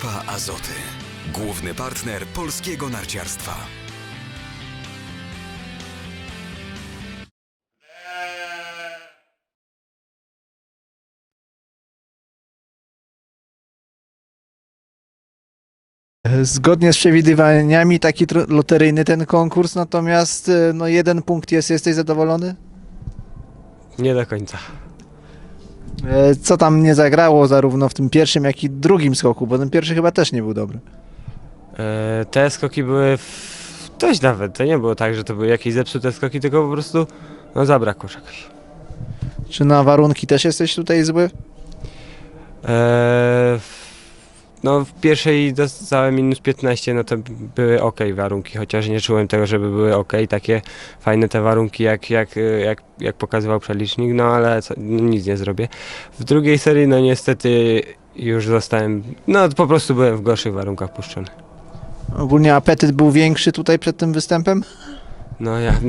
Grupa Azoty. Główny partner polskiego narciarstwa. Zgodnie z przewidywaniami taki loteryjny ten konkurs, natomiast e, no jeden punkt jest, jesteś zadowolony? Nie do końca. E, Co tam nie zagrało zarówno w tym pierwszym, jak i drugim skoku, bo ten pierwszy chyba też nie był dobry. E, te skoki były w... dość nawet. To nie było tak, że to były jakieś zepsute skoki, tylko po prostu no zabrakło czegoś. Czy na warunki też jesteś tutaj zły? E, no w pierwszej dostałem minus 15, no to były ok warunki, chociaż nie czułem tego, żeby były ok, takie fajne te warunki jak, jak, jak, jak pokazywał przelicznik, no ale co, no, nic nie zrobię. W drugiej serii no niestety już zostałem, no po prostu byłem w gorszych warunkach puszczony. Ogólnie apetyt był większy tutaj przed tym występem? No ja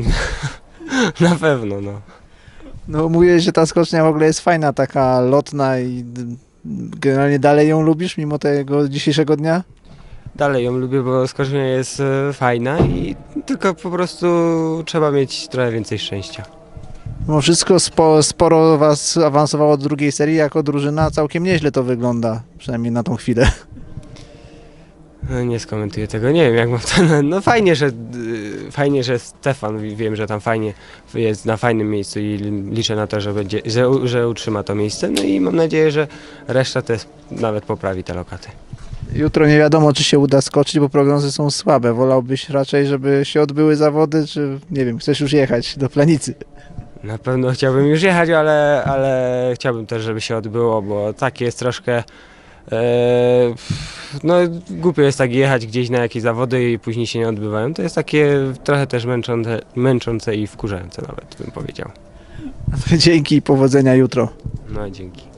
na pewno no. No mówiłeś, że ta skocznia w ogóle jest fajna, taka lotna i generalnie dalej ją lubisz mimo tego dzisiejszego dnia? Dalej ją lubię, bo skocznia jest e, fajna i tylko po prostu trzeba mieć trochę więcej szczęścia. Mimo wszystko spo, sporo was awansowało do drugiej serii jako drużyna, całkiem nieźle to wygląda, przynajmniej na tą chwilę. No, nie skomentuję tego, nie wiem jak mam to. No fajnie, że y, fajnie, że Stefan wi- wiem, że tam fajnie jest na fajnym miejscu i liczę na to, że będzie, że, że utrzyma to miejsce. No i mam nadzieję, że reszta też nawet poprawi te lokaty. Jutro nie wiadomo, czy się uda skoczyć, bo prognozy są słabe. Wolałbyś raczej, żeby się odbyły zawody, czy nie wiem, chcesz już jechać do Planicy? Na pewno chciałbym już jechać, ale, ale chciałbym też, żeby się odbyło, bo tak jest troszkę. E, no, głupio jest tak jechać gdzieś na jakieś zawody i później się nie odbywają. To jest takie trochę też męczące, męczące i wkurzające nawet, bym powiedział. Dzięki i powodzenia jutro. No, dzięki.